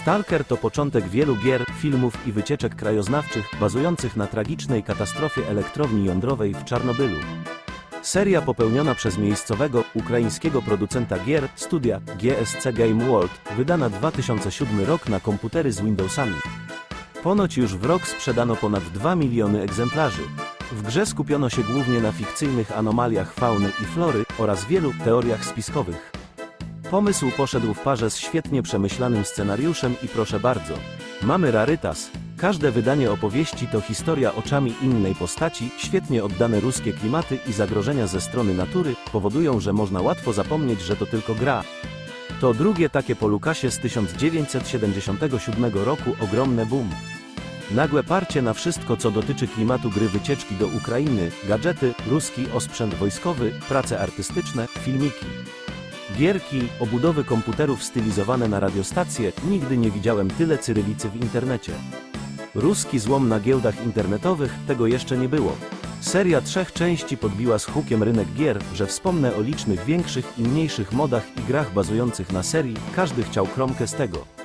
Stalker to początek wielu gier, filmów i wycieczek krajoznawczych bazujących na tragicznej katastrofie elektrowni jądrowej w Czarnobylu. Seria popełniona przez miejscowego, ukraińskiego producenta gier, studia GSC Game World, wydana 2007 rok na komputery z Windowsami. Ponoć już w rok sprzedano ponad 2 miliony egzemplarzy. W grze skupiono się głównie na fikcyjnych anomaliach fauny i flory oraz wielu teoriach spiskowych. Pomysł poszedł w parze z świetnie przemyślanym scenariuszem i proszę bardzo. Mamy rarytas. Każde wydanie opowieści to historia oczami innej postaci, świetnie oddane ruskie klimaty i zagrożenia ze strony natury powodują, że można łatwo zapomnieć, że to tylko gra. To drugie takie po Lukasie z 1977 roku ogromne boom. Nagłe parcie na wszystko, co dotyczy klimatu gry wycieczki do Ukrainy, gadżety, ruski osprzęt wojskowy, prace artystyczne, filmiki. Gierki, obudowy komputerów stylizowane na radiostacje, nigdy nie widziałem tyle cyrylicy w internecie. Ruski złom na giełdach internetowych, tego jeszcze nie było. Seria trzech części podbiła z hukiem rynek gier, że wspomnę o licznych większych i mniejszych modach i grach bazujących na serii, każdy chciał kromkę z tego.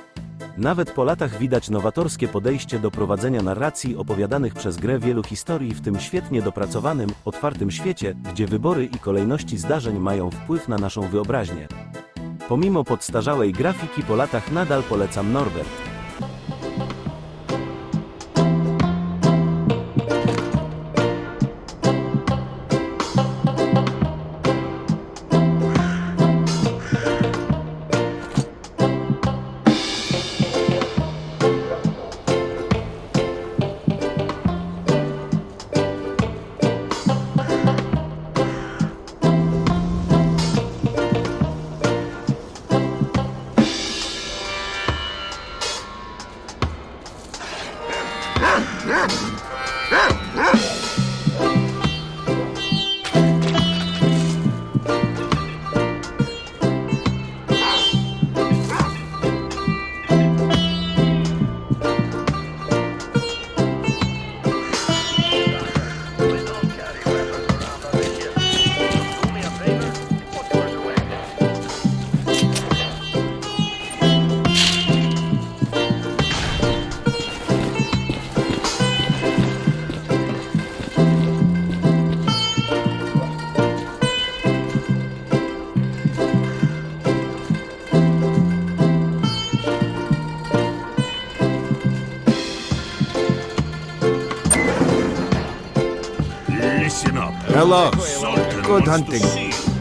Nawet po latach widać nowatorskie podejście do prowadzenia narracji opowiadanych przez grę wielu historii w tym świetnie dopracowanym, otwartym świecie, gdzie wybory i kolejności zdarzeń mają wpływ na naszą wyobraźnię. Pomimo podstarzałej grafiki po latach nadal polecam Norbert. Huh? Huh? Huh? Huh? Listen up. Hello. Sultan Good hunting.